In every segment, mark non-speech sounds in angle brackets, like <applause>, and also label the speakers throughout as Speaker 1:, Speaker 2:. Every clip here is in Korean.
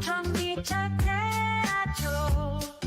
Speaker 1: 전기차 태아조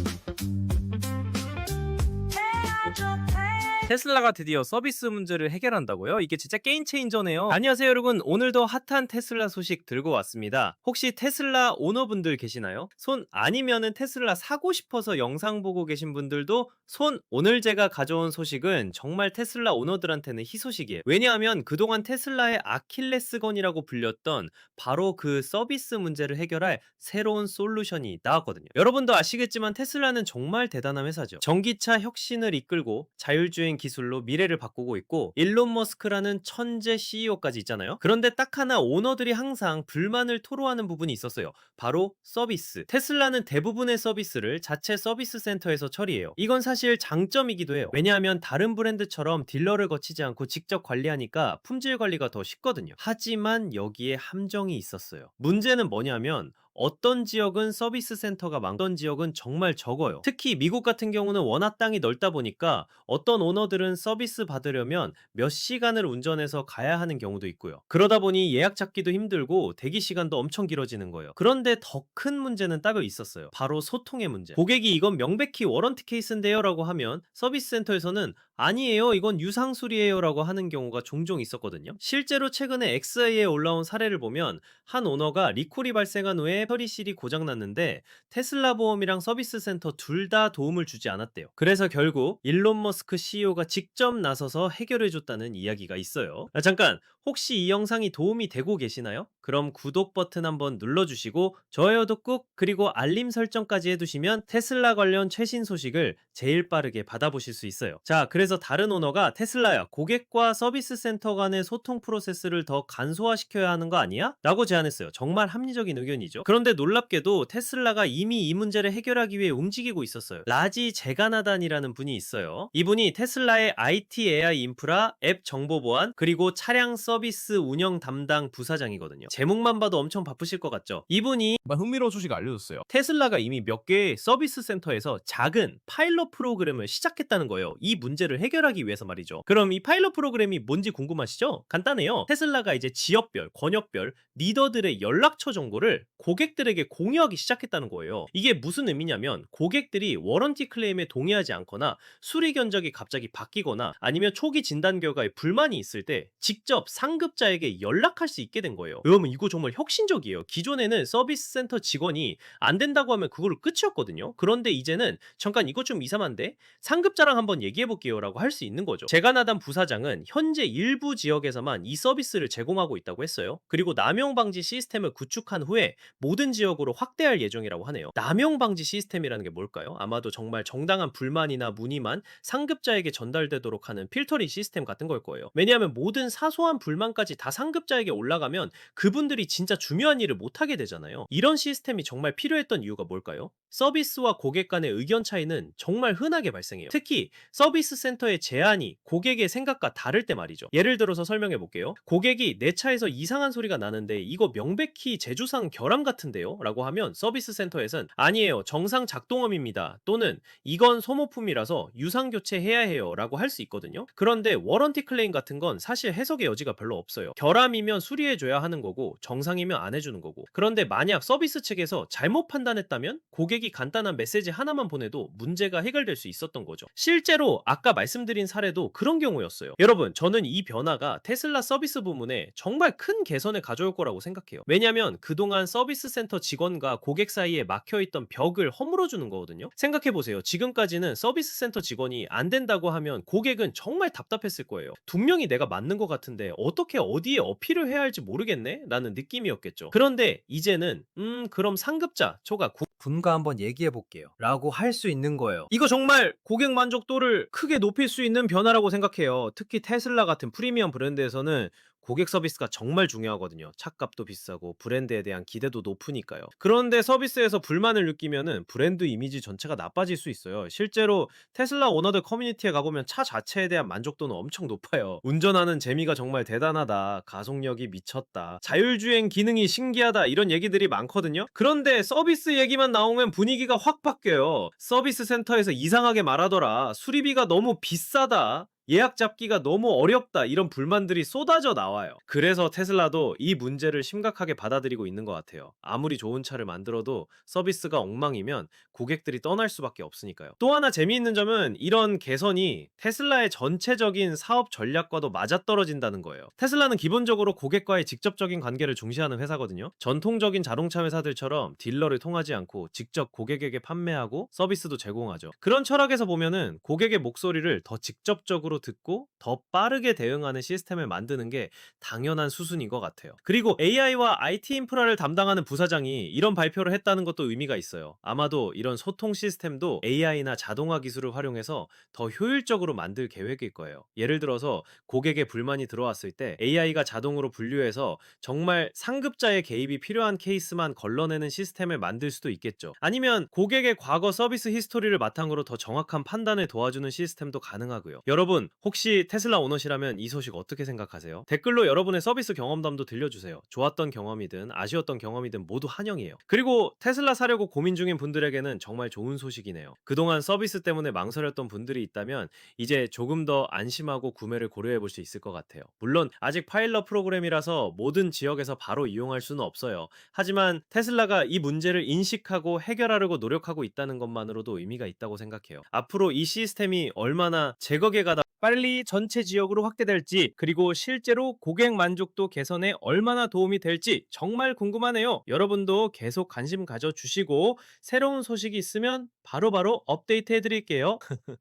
Speaker 2: 테슬라가 드디어 서비스 문제를 해결한다고요? 이게 진짜 게임 체인저네요. 안녕하세요, 여러분. 오늘도 핫한 테슬라 소식 들고 왔습니다. 혹시 테슬라 오너분들 계시나요? 손 아니면은 테슬라 사고 싶어서 영상 보고 계신 분들도 손. 오늘 제가 가져온 소식은 정말 테슬라 오너들한테는 희소식이에요. 왜냐하면 그동안 테슬라의 아킬레스건이라고 불렸던 바로 그 서비스 문제를 해결할 새로운 솔루션이 나왔거든요. 여러분도 아시겠지만 테슬라는 정말 대단한 회사죠. 전기차 혁신을 이끌고 자율주행 기술로 미래를 바꾸고 있고 일론 머스크라는 천재 CEO까지 있잖아요. 그런데 딱 하나 오너들이 항상 불만을 토로하는 부분이 있었어요. 바로 서비스. 테슬라는 대부분의 서비스를 자체 서비스 센터에서 처리해요. 이건 사실 장점이기도 해요. 왜냐하면 다른 브랜드처럼 딜러를 거치지 않고 직접 관리하니까 품질 관리가 더 쉽거든요. 하지만 여기에 함정이 있었어요. 문제는 뭐냐면 어떤 지역은 서비스 센터가 많던 지역은 정말 적어요. 특히 미국 같은 경우는 워낙 땅이 넓다 보니까 어떤 오너들은 서비스 받으려면 몇 시간을 운전해서 가야 하는 경우도 있고요. 그러다 보니 예약 잡기도 힘들고 대기 시간도 엄청 길어지는 거예요. 그런데 더 큰 문제는 따로 있었어요. 바로 소통의 문제. 고객이 이건 명백히 워런티 케이스인데요 라고 하면 서비스 센터에서는 아니에요 이건 유상술이에요 라고 하는 경우가 종종 있었거든요. 실제로 최근에 XI에 올라온 사례를 보면 한 오너가 리콜이 발생한 후에 처리실이 고장났는데 테슬라 보험이랑 서비스 센터 둘 다 도움을 주지 않았대요. 그래서 결국 일론 머스크 CEO가 직접 나서서 해결해줬다는 이야기가 있어요. 아, 잠깐 혹시 이 영상이 도움이 되고 계시나요? 그럼 구독 버튼 한번 눌러주시고 좋아요도 꾹 그리고 알림 설정까지 해두시면 테슬라 관련 최신 소식을 제일 빠르게 받아보실 수 있어요. 자 그래서 다른 오너가 테슬라야 고객과 서비스 센터 간의 소통 프로세스를 더 간소화시켜야 하는 거 아니야? 라고 제안했어요. 정말 합리적인 의견이죠. 그런데 놀랍게도 테슬라가 이미 이 문제를 해결하기 위해 움직이고 있었어요. 라지 제가나단이라는 분이 있어요. 이분이 테슬라의 IT AI 인프라, 앱 정보 보안, 그리고 차량 서비스 운영 담당 부사장이거든요. 제목만 봐도 엄청 바쁘실 것 같죠? 이분이
Speaker 3: 정말 흥미로운 소식 알려줬어요.
Speaker 2: 테슬라가 이미 몇 개의 서비스 센터에서 작은 파일럿 프로그램을 시작했다는 거예요. 이 문제를 해결하기 위해서 말이죠. 그럼 이 파일럿 프로그램이 뭔지 궁금하시죠? 간단해요. 테슬라가 이제 지역별, 권역별, 리더들의 연락처 정보를 고객 들에게 공유하기 시작했다는 거예요. 이게 무슨 의미냐면 고객들이 워런티 클레임에 동의하지 않거나 수리 견적이 갑자기 바뀌거나 아니면 초기 진단 결과에 불만이 있을 때 직접 상급자에게 연락할 수 있게 된 거예요. 여러분 이거 정말 혁신적이에요. 기존에는 서비스 센터 직원이 안 된다고 하면 그걸로 끝이었거든요. 그런데 이제는 잠깐 이거 좀 이상한데 상급자랑 한번 얘기해 볼게요라고 할 수 있는 거죠. 제가나단 부사장은 현재 일부 지역에서만 이 서비스를 제공하고 있다고 했어요. 그리고 남용 방지 시스템을 구축한 후에 모든 지역으로 확대할 예정이라고 하네요. 남용 방지 시스템이라는 게 뭘까요? 아마도 정말 정당한 불만이나 문의만 상급자에게 전달되도록 하는 필터링 시스템 같은 걸 거예요. 왜냐하면 모든 사소한 불만까지 다 상급자에게 올라가면 그분들이 진짜 중요한 일을 못 하게 되잖아요. 이런 시스템이 정말 필요했던 이유가 뭘까요? 서비스와 고객 간의 의견 차이는 정말 흔하게 발생해요. 특히 서비스 센터의 제안이 고객의 생각과 다를 때 말이죠. 예를 들어서 설명해 볼게요. 고객이 내 차에서 이상한 소리가 나는데 이거 명백히 제주상 결함 같은 데요? 라고 하면 서비스 센터에선 아니에요. 정상 작동음입니다. 또는 이건 소모품이라서 유상 교체해야 해요. 라고 할 수 있거든요. 그런데 워런티 클레임 같은 건 사실 해석의 여지가 별로 없어요. 결함이면 수리해줘야 하는 거고 정상이면 안 해주는 거고. 그런데 만약 서비스 측에서 잘못 판단했다면 고객이 간단한 메시지 하나만 보내도 문제가 해결될 수 있었던 거죠. 실제로 아까 말씀드린 사례도 그런 경우였어요. 여러분, 저는 이 변화가 테슬라 서비스 부문에 정말 큰 개선을 가져올 거라고 생각해요. 왜냐면 그동안 서비스 센터 직원과 고객 사이에 막혀있던 벽을 허물어주는 거거든요. 생각해보세요. 지금까지는 서비스 센터 직원이 안 된다고 하면 고객은 정말 답답했을 거예요. 분명히 내가 맞는 것 같은데 어떻게 어디에 어필을 해야 할지 모르겠네? 라는 느낌이었겠죠. 그런데 이제는 음 그럼 상급자 초가 구- 분과 한번 얘기해 볼게요. 라고 할 수 있는 거예요. 이거 정말 고객 만족도를 크게 높일 수 있는 변화라고 생각해요. 특히 테슬라 같은 프리미엄 브랜드에서는 고객 서비스가 정말 중요하거든요. 차값도 비싸고 브랜드에 대한 기대도 높으니까요. 그런데 서비스에서 불만을 느끼면은 브랜드 이미지 전체가 나빠질 수 있어요. 실제로 테슬라 오너들 커뮤니티에 가보면 차 자체에 대한 만족도는 엄청 높아요. 운전하는 재미가 정말 대단하다. 가속력이 미쳤다. 자율주행 기능이 신기하다. 이런 얘기들이 많거든요. 그런데 서비스 얘기만 나오면 분위기가 확 바뀌어요. 서비스 센터에서 이상하게 말하더라. 수리비가 너무 비싸다. 예약 잡기가 너무 어렵다 이런 불만들이 쏟아져 나와요. 그래서 테슬라도 이 문제를 심각하게 받아들이고 있는 것 같아요. 아무리 좋은 차를 만들어도 서비스가 엉망이면 고객들이 떠날 수밖에 없으니까요. 또 하나 재미있는 점은 이런 개선이 테슬라의 전체적인 사업 전략과도 맞아떨어진다는 거예요. 테슬라는 기본적으로 고객과의 직접적인 관계를 중시하는 회사거든요. 전통적인 자동차 회사들처럼 딜러를 통하지 않고 직접 고객에게 판매하고 서비스도 제공하죠. 그런 철학에서 보면은 고객의 목소리를 더 직접적으로 듣고 더 빠르게 대응하는 시스템을 만드는 게 당연한 수순인 것 같아요. 그리고 AI와 IT 인프라를 담당하는 부사장이 이런 발표를 했다는 것도 의미가 있어요. 아마도 이런 소통 시스템도 AI나 자동화 기술을 활용해서 더 효율적으로 만들 계획일 거예요. 예를 들어서 고객의 불만이 들어왔을 때 AI가 자동으로 분류해서 정말 상급자의 개입이 필요한 케이스만 걸러내는 시스템을 만들 수도 있겠죠. 아니면 고객의 과거 서비스 히스토리를 바탕으로 더 정확한 판단을 도와주는 시스템도 가능하고요. 여러분, 혹시 테슬라 오너시라면 이 소식 어떻게 생각하세요? 댓글로 여러분의 서비스 경험담도 들려주세요. 좋았던 경험이든 아쉬웠던 경험이든 모두 환영이에요. 그리고 테슬라 사려고 고민 중인 분들에게는 정말 좋은 소식이네요. 그동안 서비스 때문에 망설였던 분들이 있다면 이제 조금 더 안심하고 구매를 고려해 볼 수 있을 것 같아요. 물론 아직 파일럿 프로그램이라서 모든 지역에서 바로 이용할 수는 없어요. 하지만 테슬라가 이 문제를 인식하고 해결하려고 노력하고 있다는 것만으로도 의미가 있다고 생각해요. 앞으로 이 시스템이 얼마나 제거게 가다 빨리 전체 지역으로 확대될지 그리고 실제로 고객 만족도 개선에 얼마나 도움이 될지 정말 궁금하네요. 여러분도 계속 관심 가져주시고 새로운 소식이 있으면 바로바로 업데이트 해드릴게요. <laughs>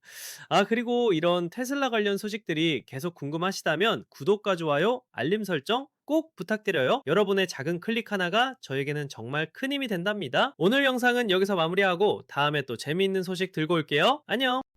Speaker 2: 아, 그리고 이런 테슬라 관련 소식들이 계속 궁금하시다면 구독과 좋아요, 알림 설정 꼭 부탁드려요. 여러분의 작은 클릭 하나가 저에게는 정말 큰 힘이 된답니다. 오늘 영상은 여기서 마무리하고 다음에 또 재미있는 소식 들고 올게요. 안녕!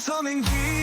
Speaker 2: something deep.